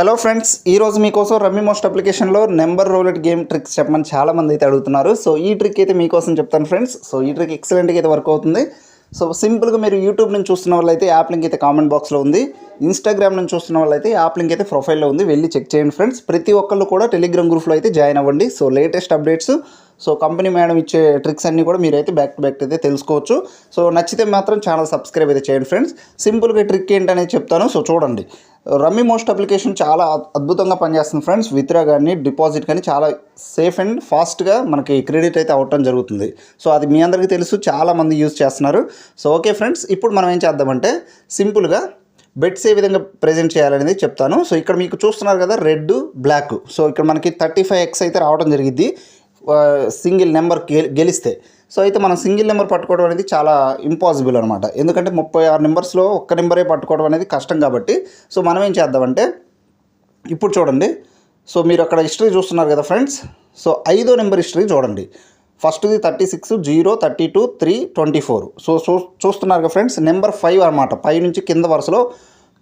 Hello friends ఈ రోజు మీకోసం రమ్మీ మోస్ట్ అప్లికేషన్లో నెంబర్ రోలెట్ గేమ్ ట్రిక్స్ చెప్పమని చాలా మంది అయితే అడుగుతున్నారు. సో ఈ ట్రిక్ అయితే మీకోసం చెప్తాను ఫ్రెండ్స్ సో ఈ ట్రిక్ ఎక్సలెంట్గా అయితే వర్క్ అవుతుంది. సో సింపుల్గా మీరు యూట్యూబ్ నుంచి చూస్తున్న వాళ్ళైతే యాప్ లింక్ అయితే కామెంట్ బాక్స్లో ఉంది. ఇన్స్టాగ్రామ్ నుంచి చూస్తున్న వాళ్ళైతే యాప్ లింక్ అయితే ప్రొఫైల్లో ఉంది. వెళ్ళి చెక్ చేయండి ఫ్రెండ్స్ ప్రతి ఒక్కళ్ళు కూడా టెలిగ్రామ్ గ్రూప్లో అయితే జాయిన్ అవ్వండి. So latest updates so company madam ఇచ్చే ట్రిక్స్ అన్నీ కూడా మీరైతే బ్యాక్ టు బ్యాక్ అయితే తెలుసుకోవచ్చు. సో నచ్చితే మాత్రం ఛానల్ సబ్స్క్రైబ్ అయితే చేయండి ఫ్రెండ్స్. సింపుల్గా ట్రిక్ ఏంటనేది చెప్తాను. సో చూడండి. రమ్మీ మోస్ట్ అప్లికేషన్ చాలా అద్భుతంగా పనిచేస్తుంది ఫ్రెండ్స్. విత్డ్రా కానీ డిపాజిట్ కానీ చాలా సేఫ్ అండ్ ఫాస్ట్గా మనకి క్రెడిట్ అయితే అవ్వటం జరుగుతుంది. సో అది మీ అందరికీ తెలుసు. చాలామంది యూజ్ చేస్తున్నారు. So okay friends. ఇప్పుడు మనం ఏం చేద్దామంటే సింపుల్గా బెట్స్ ఏ విధంగా ప్రజెంట్ చేయాలనేది చెప్తాను. సో ఇక్కడ మీకు చూస్తున్నారు కదా రెడ్ బ్లాక్ సో ఇక్కడ మనకి థర్టీ ఫైవ్ ఎక్స్ అయితే రావడం జరిగింది. సింగిల్ నెంబర్ గెలిస్తే. సో అయితే మనం సింగిల్ నెంబర్ పట్టుకోవడం అనేది చాలా ఇంపాసిబుల్ అనమాట ఎందుకంటే ముప్పై ఆరు నెంబర్స్లో ఒక్క నెంబరే పట్టుకోవడం అనేది కష్టం కాబట్టి. సో మనం ఏం చేద్దామంటే ఇప్పుడు చూడండి. సో మీరు అక్కడ హిస్టరీ చూస్తున్నారు కదా ఫ్రెండ్స్. సో ఐదో నెంబర్ హిస్టరీ చూడండి. ఫస్ట్ది thirty six zero thirty two three twenty four. So చూ చూస్తున్నారు కదా ఫ్రెండ్స్ నెంబర్ ఫైవ్ అనమాట పై నుంచి కింద వరుసలో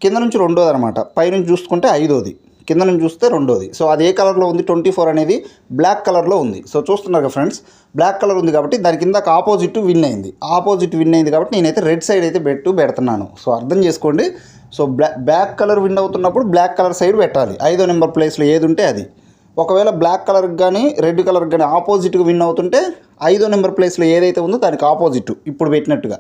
కింద నుంచి రెండోది అనమాట పై నుంచి చూసుకుంటే ఐదోది. కింద నుంచి చూస్తే రెండోది. సో అది ఏ కలర్లో ఉంది? ట్వంటీ ఫోర్ అనేది బ్లాక్ కలర్లో ఉంది. సో చూస్తున్నారు కదా ఫ్రెండ్స్ బ్లాక్ కలర్ ఉంది కాబట్టి దాని కింద ఆపోజిట్ విన్ అయింది. ఆపోజిట్ విన్ అయింది కాబట్టి నేనైతే రెడ్ సైడ్ అయితే పెట్టు పెడుతున్నాను. సో అర్థం చేసుకోండి. సో బ్లా బ్లాక్ కలర్ విన్ అవుతున్నప్పుడు బ్లాక్ కలర్ సైడ్ పెట్టాలి. ఐదో నెంబర్ ప్లేస్లో ఏది ఉంటే అది. ఒకవేళ బ్లాక్ కలర్కి కానీ రెడ్ కలర్కి కానీ ఆపోజిట్గా విన్ అవుతుంటే ఐదో నెంబర్ ప్లేస్లో ఏదైతే ఉందో దానికి ఆపోజిట్. ఇప్పుడు పెట్టినట్టుగా.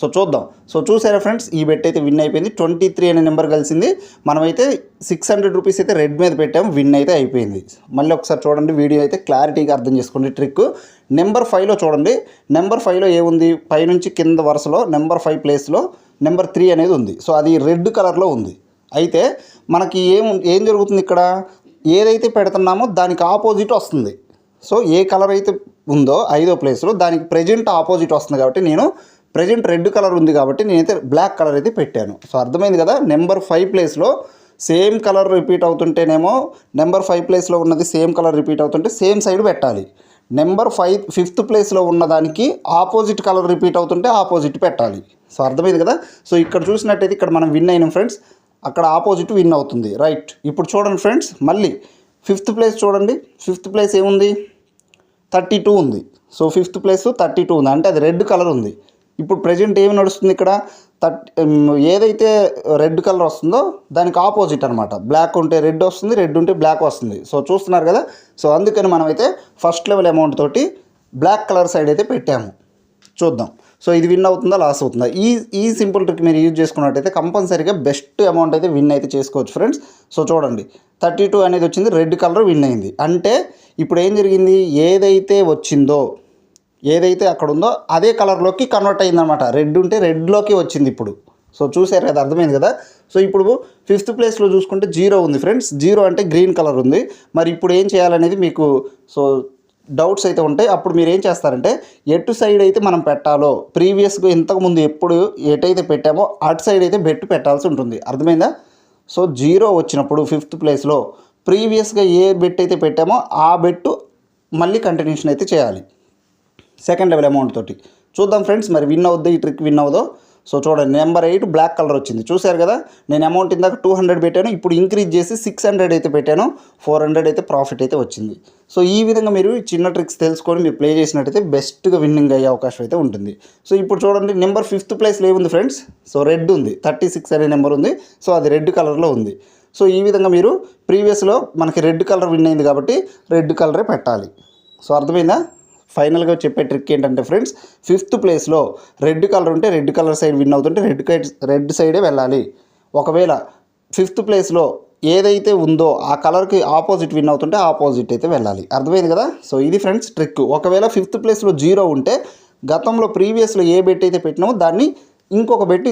సో చూద్దాం. సో చూసారా ఫ్రెండ్స్ ఈ బెట్ అయితే విన్ అయిపోయింది. ట్వంటీ త్రీ అనే నెంబర్ కలిసింది. మనమైతే సిక్స్ హండ్రెడ్ రూపీస్ అయితే రెడ్ మీద పెట్టాము విన్ అయితే అయిపోయింది. మళ్ళీ ఒకసారి చూడండి వీడియో అయితే క్లారిటీగా అర్థం చేసుకోండి ట్రిక్ నెంబర్ ఫైవ్లో చూడండి. నెంబర్ ఫైవ్లో ఏముంది? పైనుంచి కింద వరుసలో నెంబర్ ఫైవ్ ప్లేస్లో నెంబర్ త్రీ అనేది ఉంది. సో అది రెడ్ కలర్లో ఉంది. అయితే మనకి ఏం ఏం జరుగుతుంది ఇక్కడ? ఏదైతే పెడుతున్నామో దానికి ఆపోజిట్ వస్తుంది. సో ఏ కలర్ అయితే ఉందో ఐదో ప్లేస్లో దానికి ప్రజెంట్ ఆపోజిట్ వస్తుంది కాబట్టి నేను ప్రజెంట్ రెడ్ కలర్ ఉంది కాబట్టి నేనైతే బ్లాక్ కలర్ అయితే పెట్టాను. సో అర్థమైంది కదా? నెంబర్ ఫైవ్ ప్లేస్లో సేమ్ కలర్ రిపీట్ అవుతుంటేనేమో నెంబర్ ఫైవ్ ప్లేస్లో ఉన్నది సేమ్ కలర్ రిపీట్ అవుతుంటే సేమ్ సైడ్ పెట్టాలి. నెంబర్ ఫైవ్ ఫిఫ్త్ ప్లేస్లో ఉన్నదానికి ఆపోజిట్ కలర్ రిపీట్ అవుతుంటే ఆపోజిట్ పెట్టాలి. సో అర్థమైంది కదా? సో ఇక్కడ చూసినట్టయితే ఇక్కడ మనం విన్ అయినాం ఫ్రెండ్స్. అక్కడ ఆపోజిట్ విన్ అవుతుంది. రైట్. ఇప్పుడు చూడండి ఫ్రెండ్స్ మళ్ళీ ఫిఫ్త్ ప్లేస్ చూడండి. ఫిఫ్త్ ప్లేస్ ఏముంది? థర్టీ టూ ఉంది. So fifth place thirty two ఉంది. అంటే అది రెడ్ కలర్ ఉంది. ఇప్పుడు ప్రజెంట్ ఏమి నడుస్తుంది ఇక్కడ? థర్ట్ ఏదైతే రెడ్ కలర్ వస్తుందో దానికి ఆపోజిట్ అనమాట బ్లాక్ ఉంటే రెడ్ వస్తుంది రెడ్ ఉంటే బ్లాక్ వస్తుంది. సో చూస్తున్నారు కదా? సో అందుకని మనమైతే ఫస్ట్ లెవెల్ అమౌంట్ తోటి బ్లాక్ కలర్ సైడ్ అయితే పెట్టాము. చూద్దాం. సో ఇది విన్ అవుతుందా లాస్ అవుతుందా? ఈ ఈ సింపుల్ ట్రిక్ మీరు యూజ్ చేసుకున్నట్టయితే కంపల్సరీగా బెస్ట్ అమౌంట్ అయితే విన్ అయితే చేసుకోవచ్చు ఫ్రెండ్స్ సో చూడండి. థర్టీ టూ అనేది వచ్చింది రెడ్ కలర్ విన్ అయింది. అంటే ఇప్పుడు ఏం జరిగింది? ఏదైతే వచ్చిందో ఏదైతే అక్కడ ఉందో అదే కలర్లోకి కన్వర్ట్ అయిందనమాట రెడ్ ఉంటే రెడ్లోకి వచ్చింది ఇప్పుడు. సో చూసారు కదా అర్థమైంది కదా? సో ఇప్పుడు ఫిఫ్త్ ప్లేస్లో చూసుకుంటే జీరో ఉంది ఫ్రెండ్స్ జీరో అంటే గ్రీన్ కలర్ ఉంది. మరి ఇప్పుడు ఏం చేయాలనేది మీకు సో డౌట్స్ అయితే ఉంటాయి. అప్పుడు మీరు ఏం చేస్తారంటే ఎటు సైడ్ అయితే మనం పెట్టాలో ప్రీవియస్గా ఇంతకుముందు ఎప్పుడు ఎటైతే పెట్టామో అటు సైడ్ అయితే బెట్టు పెట్టాల్సి ఉంటుంది. అర్థమైందా? సో జీరో వచ్చినప్పుడు ఫిఫ్త్ ప్లేస్లో ప్రీవియస్గా ఏ బెట్ అయితే పెట్టామో ఆ బెట్టు మళ్ళీ కంటిన్యూషన్ అయితే చేయాలి. సెకండ్ లెవెల్ అమౌంట్ తోటి. చూద్దాం ఫ్రెండ్స్ మరి విన్ అవుద్ది ఈ ట్రిక్ విన్ అవుదో. సో చూడండి నెంబర్ ఎయిట్ బ్లాక్ కలర్ వచ్చింది. చూశారు కదా నేను అమౌంట్ ఇందాక టూ హండ్రెడ్ పెట్టాను ఇప్పుడు ఇంక్రీజ్ చేసి సిక్స్ హండ్రెడ్ అయితే పెట్టాను ఫోర్ హండ్రెడ్ అయితే ప్రాఫిట్ అయితే వచ్చింది. సో ఈ విధంగా మీరు చిన్న ట్రిక్స్ తెలుసుకొని మీరు ప్లే చేసినట్టయితే బెస్ట్గా విన్నింగ్ అయ్యే అవకాశం అయితే ఉంటుంది. సో ఇప్పుడు చూడండి నెంబర్ ఫిఫ్త్ ప్లేస్లో ఏముంది ఫ్రెండ్స్? సో రెడ్ ఉంది థర్టీ సిక్స్ అనే నెంబర్ ఉంది సో అది రెడ్ కలర్లో ఉంది. సో ఈ విధంగా మీరు ప్రీవియస్లో మనకి రెడ్ కలర్ విన్ అయింది కాబట్టి రెడ్ కలరే పెట్టాలి. సో అర్థమైందా? ఫైనల్గా చెప్పే ట్రిక్ ఏంటంటే ఫ్రెండ్స్ ఫిఫ్త్ ప్లేస్లో రెడ్ కలర్ ఉంటే రెడ్ కలర్ సైడ్ విన్ అవుతుంటే రెడ్ రెడ్ సైడే వెళ్ళాలి. ఒకవేళ ఫిఫ్త్ ప్లేస్లో ఏదైతే ఉందో ఆ కలర్కి ఆపోజిట్ విన్ అవుతుంటే ఆపోజిట్ అయితే వెళ్ళాలి. అర్థమైంది కదా? సో ఇది ఫ్రెండ్స్ ట్రిక్. ఒకవేళ ఫిఫ్త్ ప్లేస్లో జీరో ఉంటే గతంలో ప్రీవియస్లో ఏ బెట్ అయితే పెట్టినామో దాన్ని ఇంకొక బెట్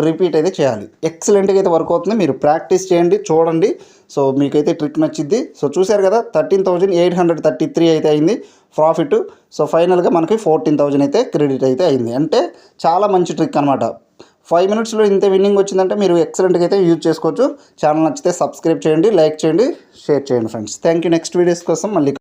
రిపీట్ అయితే చేయాలి. ఎక్సలెంట్గా అయితే వర్క్ అవుతుంది. మీరు ప్రాక్టీస్ చేయండి చూడండి. సో మీకైతే ట్రిక్ నచ్చింది సో చూశారు కదా thirteen thousand eight hundred thirty three అయితే అయింది ప్రాఫిట్ సో ఫైనల్గా మనకి ఫోర్టీన్ థౌజండ్ అయితే క్రెడిట్ అయితే అయింది. అంటే చాలా మంచి ట్రిక్ అనమాట ఫైవ్ మినిట్స్లో ఇంత విన్నింగ్ వచ్చిందంటే మీరు ఎక్సలెంట్గా అయితే యూజ్ చేసుకోవచ్చు. ఛానల్ నచ్చితే సబ్స్క్రైబ్ చేయండి లైక్ చేయండి షేర్ చేయండి friends thank you next videos కోసం మళ్ళీ